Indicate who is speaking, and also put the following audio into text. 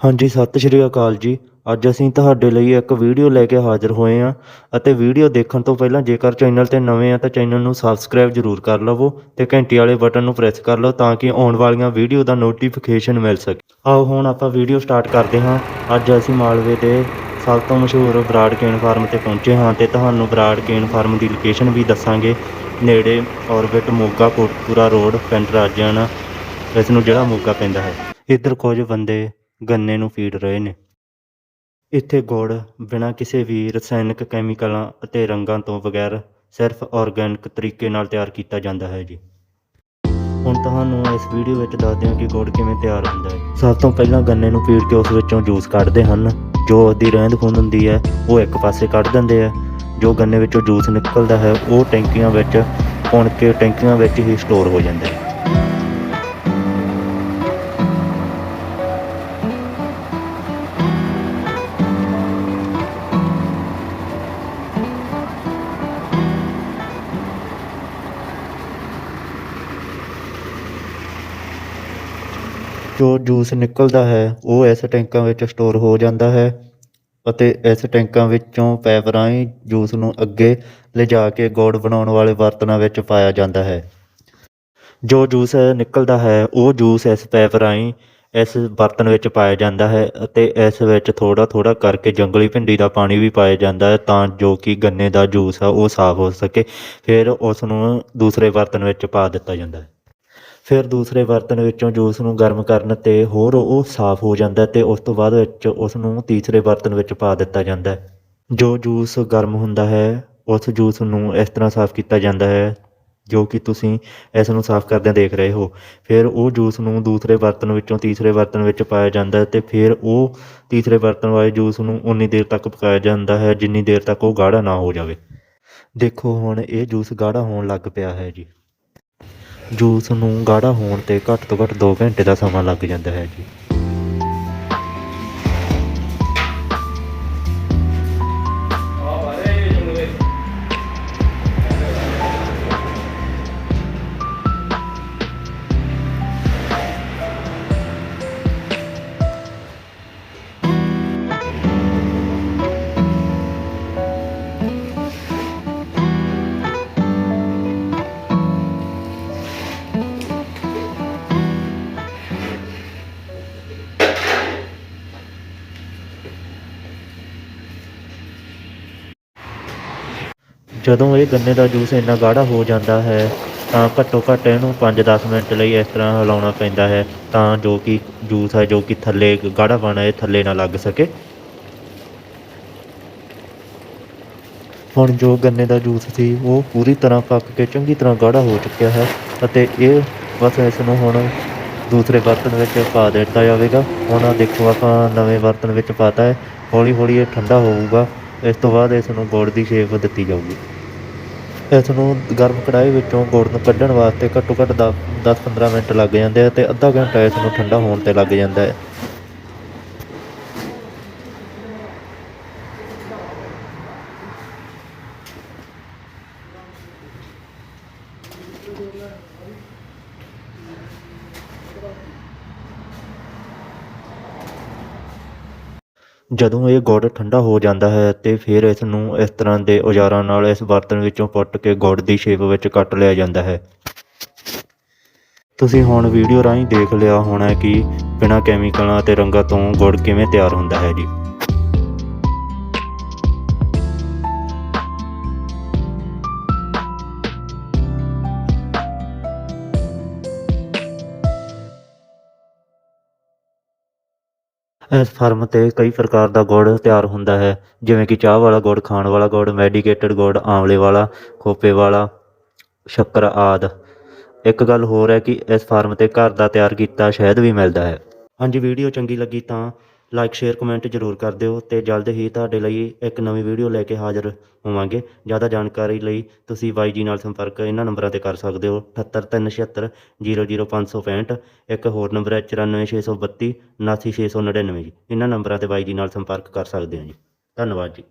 Speaker 1: ਹਾਂਜੀ, ਸਤਿ ਸ਼੍ਰੀ ਅਕਾਲ ਜੀ। ਅੱਜ ਅਸੀਂ ਤੁਹਾਡੇ ਲਈ ਇੱਕ ਵੀਡੀਓ ਲੈ ਕੇ ਹਾਜ਼ਰ ਹੋਏ ਹਾਂ ਅਤੇ ਵੀਡੀਓ ਦੇਖਣ ਤੋਂ ਪਹਿਲਾਂ ਜੇਕਰ ਚੈਨਲ ਤੇ ਨਵੇਂ ਆ ਤਾਂ ਚੈਨਲ ਨੂੰ ਸਬਸਕ੍ਰਾਈਬ ਜ਼ਰੂਰ ਕਰ ਲਵੋ ਤੇ ਘੰਟੀ ਵਾਲੇ ਬਟਨ ਨੂੰ ਪ੍ਰੈਸ ਕਰ ਲਓ ਤਾਂ ਕਿ ਆਉਣ ਵਾਲੀਆਂ ਵੀਡੀਓ ਦਾ ਨੋਟੀਫਿਕੇਸ਼ਨ ਮਿਲ ਸਕੇ। ਆਓ, ਹੁਣ ਆਪਾਂ ਵੀਡੀਓ ਸਟਾਰਟ ਕਰਦੇ ਹਾਂ। ਅੱਜ ਅਸੀਂ ਮਾਲਵੇ ਦੇ ਸਭ ਤੋਂ ਮਸ਼ਹੂਰ ਬਰਾਡ ਕੇਨ ਫਾਰਮ ਤੇ ਪਹੁੰਚੇ ਹਾਂ ਤੇ ਤੁਹਾਨੂੰ ਬਰਾਡ ਕੇਨ ਫਾਰਮ ਦੀ ਲੋਕੇਸ਼ਨ ਵੀ ਦੱਸਾਂਗੇ। ਨੇੜੇ ਔਰਬਿਟ ਮੋਗਾ ਕੋਟਪੂਰਾ ਰੋਡ ਪਿੰਡ ਰਾਜਨ ਇਸ ਨੂੰ ਜਿਹੜਾ ਮੋਗਾ ਪੈਂਦਾ ਹੈ। ਇੱਧਰ ਕੁਝ ਬੰਦੇ ਗੰਨੇ ਨੂੰ ਫੀਡ ਰਹੇ ਨੇ। ਇੱਥੇ ਗੁੜ, ਬਿਨਾਂ ਕਿਸੇ ਵੀ ਰਸਾਇਣਿਕ ਕੈਮੀਕਲਾਂ ਅਤੇ ਰੰਗਾਂ ਤੋਂ ਬਗੈਰ ਸਿਰਫ ਆਰਗੈਨਿਕ ਤਰੀਕੇ ਨਾਲ ਤਿਆਰ ਕੀਤਾ ਜਾਂਦਾ ਹੈ ਜੀ। ਹੁਣ ਤੁਹਾਨੂੰ ਇਸ ਵੀਡੀਓ ਵਿੱਚ ਦੱਸਦੇ ਹਾਂ ਕਿ ਗੁੜ ਕਿਵੇਂ ਤਿਆਰ ਹੁੰਦਾ ਹੈ। ਸਭ ਤੋਂ ਪਹਿਲਾਂ ਗੰਨੇ ਨੂੰ ਪੀੜ ਕੇ ਉਸ ਵਿੱਚੋਂ ਜੂਸ ਕੱਢਦੇ ਹਨ। ਜੋ ਉਹਦੀ ਰਹਿੰਦ ਖੂੰਦ ਹੁੰਦੀ ਹੈ, ਉਹ ਇੱਕ ਪਾਸੇ ਕੱਢ ਦਿੰਦੇ ਆ। ਜੋ ਗੰਨੇ ਵਿੱਚੋਂ ਜੂਸ ਨਿਕਲਦਾ ਹੈ, ਉਹ ਟੈਂਕੀਆਂ ਵਿੱਚ, ਪੁਣ ਕੇ ਟੈਂਕੀਆਂ ਵਿੱਚ ਹੀ ਸਟੋਰ ਹੋ ਜਾਂਦਾ ਹੈ ਜੋ ਜੂਸ ਨਿਕਲਦਾ ਹੈ, ਉਹ ਇਸ ਟੈਂਕਾਂ ਵਿੱਚ ਸਟੋਰ ਹੋ ਜਾਂਦਾ ਹੈ ਅਤੇ ਇਸ ਟੈਂਕਾਂ ਵਿੱਚੋਂ ਪੈਪ ਰਾਹੀਂ ਜੂਸ ਨੂੰ ਅੱਗੇ ਲਿਜਾ ਕੇ ਗੁੜ ਬਣਾਉਣ ਵਾਲੇ ਬਰਤਨਾਂ ਵਿੱਚ ਪਾਇਆ ਜਾਂਦਾ ਹੈ। ਜੋ ਜੂਸ ਨਿਕਲਦਾ ਹੈ, ਉਹ ਜੂਸ ਇਸ ਪੈਪ ਰਾਹੀਂ ਇਸ ਬਰਤਨ ਵਿੱਚ ਪਾਇਆ ਜਾਂਦਾ ਹੈ ਅਤੇ ਇਸ ਵਿੱਚ ਥੋੜਾ ਥੋੜਾ ਕਰਕੇ ਜੰਗਲੀ ਭਿੰਡੀ ਦਾ ਪਾਣੀ ਵੀ ਪਾਇਆ ਜਾਂਦਾ ਹੈ ਤਾਂ ਜੋ ਕਿ ਗੰਨੇ ਦਾ ਜੂਸ ਆ, ਉਹ ਸਾਫ਼ ਹੋ ਸਕੇ, ਫਿਰ ਉਸ ਨੂੰ ਦੂਸਰੇ ਬਰਤਨ ਵਿੱਚ ਪਾ ਦਿੱਤਾ ਜਾਂਦਾ ਹੈ। ਫਿਰ ਦੂਸਰੇ ਬਰਤਨ ਵਿੱਚੋਂ ਜੂਸ ਨੂੰ ਗਰਮ ਕਰਨ ਤੇ ਹੋਰ ਉਹ ਸਾਫ਼ ਹੋ ਜਾਂਦਾ ਹੈ ਤੇ ਉਸ ਤੋਂ ਬਾਅਦ ਵਿੱਚ ਉਸ ਨੂੰ ਤੀਸਰੇ ਬਰਤਨ ਵਿੱਚ ਪਾ ਦਿੱਤਾ ਜਾਂਦਾ ਹੈ। ਜੋ ਜੂਸ ਗਰਮ ਹੁੰਦਾ ਹੈ, ਉਸ ਜੂਸ ਨੂੰ ਇਸ ਤਰ੍ਹਾਂ ਸਾਫ਼ ਕੀਤਾ ਜਾਂਦਾ ਹੈ ਜੋ ਕਿ ਤੁਸੀਂ ਇਸ ਨੂੰ ਸਾਫ਼ ਕਰਦਿਆਂ ਦੇਖ ਰਹੇ ਹੋ। ਫਿਰ ਉਹ ਜੂਸ ਨੂੰ ਦੂਸਰੇ ਬਰਤਨ ਵਿੱਚੋਂ ਤੀਸਰੇ ਬਰਤਨ ਵਿੱਚ ਪਾਇਆ ਜਾਂਦਾ ਹੈ ਤੇ ਫਿਰ ਉਹ ਤੀਸਰੇ ਬਰਤਨ ਵਾਲੇ ਜੂਸ ਨੂੰ ਉਨੀ ਦੇਰ ਤੱਕ ਪਕਾਇਆ ਜਾਂਦਾ ਹੈ, ਜਿੰਨੀ ਦੇਰ ਤੱਕ ਉਹ ਗਾੜਾ ਨਾ ਹੋ ਜਾਵੇ। ਦੇਖੋ ਹੁਣ ਇਹ ਜੂਸ ਗਾੜਾ ਹੋਣ ਲੱਗ ਪਿਆ ਹੈ ਜੀ। ਜੂਸ ਨੂੰ ਗਾੜਾ ਹੋਣ ਤੇ ਘੱਟ ਤੋਂ ਘੱਟ ਦੋ ਘੰਟੇ ਦਾ ਸਮਾਂ ਲੱਗ ਜਾਂਦਾ ਹੈ ਜੀ। ਜਦੋਂ ਇਹ ਗੰਨੇ ਦਾ ਜੂਸ ਇੰਨਾ ਗਾੜਾ ਹੋ ਜਾਂਦਾ ਹੈ, ਤਾਂ ਘੱਟੋ ਘੱਟ ਇਹਨੂੰ 5-10 ਮਿੰਟ ਲਈ ਇਸ ਤਰ੍ਹਾਂ ਹਿਲਾਉਣਾ ਪੈਂਦਾ ਹੈ, ਤਾਂ ਜੋ ਕਿ ਜੂਸ ਹੈ, ਜੋ ਕਿ ਥੱਲੇ ਗਾੜਾ ਬਣਾ ਇਹ ਥੱਲੇ ਨਾ ਲੱਗ ਸਕੇ। ਹੁਣ ਜੋ ਗੰਨੇ ਦਾ ਜੂਸ ਸੀ, ਉਹ ਪੂਰੀ ਤਰ੍ਹਾਂ ਪੱਕ ਕੇ ਚੰਗੀ ਤਰ੍ਹਾਂ ਗਾੜਾ ਹੋ ਚੁੱਕਿਆ ਹੈ ਅਤੇ ਇਹ ਬਸ ਇਸ ਨੂੰ ਹੁਣ ਦੂਸਰੇ ਬਰਤਨ ਵਿੱਚ ਪਾ ਦਿੱਤਾ ਜਾਵੇਗਾ। ਹੁਣ ਦੇਖੋ, ਆਪਾਂ ਨਵੇਂ ਬਰਤਨ ਵਿੱਚ ਪਾਤਾ ਹੈ ਹੌਲੀ ਹੌਲੀ ਇਹ ਠੰਡਾ ਹੋਊਗਾ। ਇਸ ਤੋਂ ਬਾਅਦ ਇਸ ਨੂੰ ਗੁੜ ਦੀ ਸ਼ੇਪ ਦਿੱਤੀ ਜਾਊਗੀ। ਇਸ ਨੂੰ ਗਰਮ ਕੜਾਹੀ ਵਿੱਚੋਂ ਗੁੜ ਨੂੰ ਕੱਢਣ ਵਾਸਤੇ ਘੱਟੋ ਘੱਟ 10-15 ਮਿੰਟ ਲੱਗ ਜਾਂਦੇ ਆ ਤੇ ਅੱਧਾ ਘੰਟਾ ਇਸ ਨੂੰ ਠੰਡਾ ਹੋਣ ਤੇ ਲੱਗ ਜਾਂਦਾ ਹੈ। ਜਦੋਂ ਇਹ ਗੁੜ ਠੰਡਾ ਹੋ ਜਾਂਦਾ ਹੈ ਤੇ ਫਿਰ ਇਸ ਨੂੰ ਇਸ ਤਰ੍ਹਾਂ ਦੇ ਔਜ਼ਾਰਾਂ ਨਾਲ ਇਸ ਬਰਤਨ ਵਿੱਚੋਂ ਪੁੱਟ ਕੇ ਗੁੜ ਦੀ ਸ਼ੇਪ ਵਿੱਚ ਕੱਟ ਲਿਆ ਜਾਂਦਾ ਹੈ। ਤੁਸੀਂ ਹੁਣ ਵੀਡੀਓ ਰਾਹੀਂ ਦੇਖ ਲਿਆ ਹੋਣਾ ਕਿ ਬਿਨਾਂ ਕੈਮੀਕਲਾਂ ਅਤੇ ਰੰਗਾਂ ਤੋਂ ਗੁੜ ਕਿਵੇਂ ਤਿਆਰ ਹੁੰਦਾ ਹੈ ਜੀ। ਇਸ ਫਾਰਮ ਤੇ ਕਈ ਪ੍ਰਕਾਰ ਦਾ ਗੁੜ ਤਿਆਰ ਹੁੰਦਾ ਹੈ, ਜਿਵੇਂ ਕਿ ਚਾਹ ਵਾਲਾ ਗੁੜ, ਖਾਣ ਵਾਲਾ ਗੁੜ ਮੈਡੀਕੇਟਡ ਗੁੜ ਆਮਲੇ ਵਾਲਾ, ਖੋਪੇ ਵਾਲਾ, ਸ਼ੱਕਰ ਆਦ। ਇੱਕ ਗੱਲ ਹੋਰ ਹੈ ਕਿ ਇਸ ਫਾਰਮ ਤੇ ਘਰ ਦਾ ਤਿਆਰ ਕੀਤਾ ਸ਼ਹਿਦ ਵੀ ਮਿਲਦਾ ਹੈ। ਹਾਂਜੀ, ਵੀਡੀਓ ਚੰਗੀ ਲੱਗੀ ਤਾਂ ਲਾਈਕ ਸ਼ੇਅਰ ਕਮੈਂਟ ਜ਼ਰੂਰ ਕਰ ਦਿਓ ਤੇ ਜਲਦ ਹੀ ਤੁਹਾਡੇ ਲਈ ਇੱਕ ਨਵੀਂ ਵੀਡੀਓ ਲੈ ਕੇ ਹਾਜ਼ਰ ਹੋਵਾਂਗੇ। ਜ਼ਿਆਦਾ ਜਾਣਕਾਰੀ ਲਈ ਤੁਸੀਂ ਬਾਈ ਜੀ ਨਾਲ ਸੰਪਰਕ ਇਹਨਾਂ ਨੰਬਰਾਂ ਤੇ ਕਰ ਸਕਦੇ ਹੋ। 78376 00565 ਇੱਕ ਹੋਰ ਨੰਬਰ ਹੈ 94632 79699 ਜੀ। ਇਹਨਾਂ ਨੰਬਰਾਂ ਤੇ ਬਾਈ ਜੀ ਨਾਲ ਸੰਪਰਕ ਕਰ ਸਕਦੇ ਹੋ ਜੀ। ਧੰਨਵਾਦ ਜੀ।